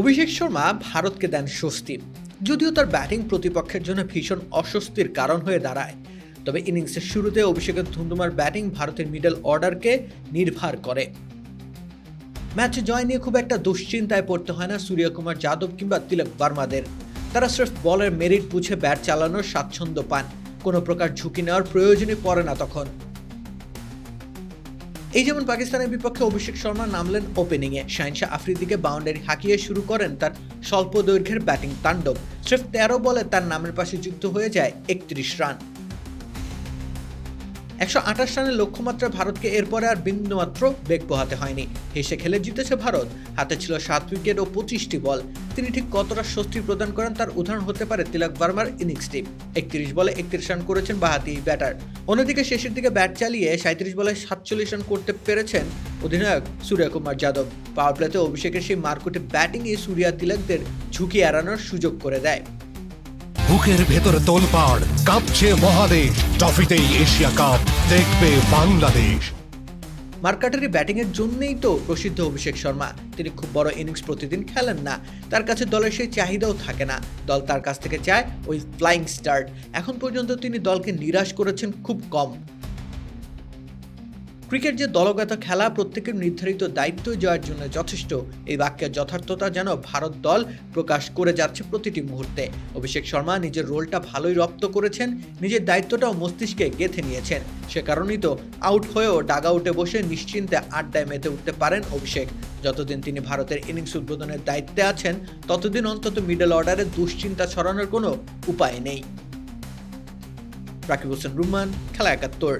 অভিষেক শর্মা ভারতকে দেন স্বস্তি যদিও তার ব্যাটিং প্রতিপক্ষের জন্য ভীষণ অস্বস্তির কারণ হয়ে দাঁড়ায়, তবে ইনিংসের শুরুতে অভিষেকের ধুমধুমার ব্যাটিং ভারতের মিডল অর্ডারকে নির্ভর করে। ম্যাচে জয় নিয়ে খুব একটা দুশ্চিন্তায় পড়তে হয় না সূর্যকুমার যাদব কিংবা তিলক বার্মাদের। তারা স্রেফ বলের মেরিট বুঝে ব্যাট চালানোর স্বাচ্ছন্দ্য পান। কোনো প্রকার ঝুঁকি নেওয়ার প্রয়োজনই পড়ে না তখন। এই যেমন পাকিস্তানের বিপক্ষে অভিষেক শর্মা নামলেন ওপেনিংয়ে শাহিনশাহ আফ্রিদিকে বাউন্ডারি হাঁকিয়ে শুরু করেন তার স্বল্প দৈর্ঘ্যের ব্যাটিং তাণ্ডব। স্রেফ তেরো বলে তার নামের পাশে যুক্ত হয়ে যায় একত্রিশ রান। একশো আঠাশ রানের লক্ষ্যমাত্রা ভারতকে এরপরে আর বিন্দুমাত্র বেগ পোহাতে হয়নি। হেসে খেলে জিতেছে ভারত। হাতে ছিল সাত উইকেট ও পঁচিশটি বল। তিনি ঠিক কতটা স্বস্তি প্রদান করেন তার উদাহরণ হতে পারে তিলক বার্মার ইনিংসটি একত্রিশ বলে একত্রিশ রান করেছেন বাহাতি ব্যাটার। অন্যদিকে শেষের দিকে ব্যাট চালিয়ে সাঁত্রিশ বলে সাতচল্লিশ রান করতে পেরেছেন অধিনায়ক সূর্যকুমার যাদব। পাওয়ার প্লেতে অভিষেকের সেই মারকুটে ব্যাটিংয়ে সূর্যা তিলকদের ঝুঁকি এড়ানোর সুযোগ করে দেয়। বুকের ভেতর তোলপাড় কাঁপছে মহাদেশ। ট্রফিতেই এশিয়া কাপ দেখবে বাংলাদেশ। মার্কাটারি ব্যাটিংয়ের জন্যই তো প্রসিদ্ধ অভিষেক শর্মা। তিনি খুব বড় ইনিংস প্রতিদিন খেলেন না। তার কাছে দলের সেই চাহিদাও থাকে না। দল তার কাছ থেকে চায় ওই ফ্লাইং স্টার্ট। এখন পর্যন্ত তিনি দলকে নিরাশ করেছেন খুব কম। ক্রিকেট যে দলগত খেলা, প্রত্যেকের নির্ধারিত দায়িত্ব জয়ের জন্য যথেষ্ট। এই বাক্যের যথার্থতা যেন ভারত দল প্রকাশ করে যাচ্ছে প্রতিটি মুহূর্তে। অভিষেক শর্মা নিজের রোলটা ভালোই রপ্ত করেছেন, নিজের দায়িত্বটাও মস্তিষ্কে গেঁথে নিয়েছেন। সে কারণেই তো আউট হয়েও ডাগ আউটে বসে নিশ্চিন্তে আড্ডায় মেতে উঠতে পারেন অভিষেক। যতদিন তিনি ভারতের ইনিংস উদ্বোধনের দায়িত্বে আছেন, ততদিন অন্তত মিডল অর্ডারে দুশ্চিন্তা ছড়ানোর কোনো উপায় নেই। রাকিব হোসেন রুমান খেলা একাত্তর।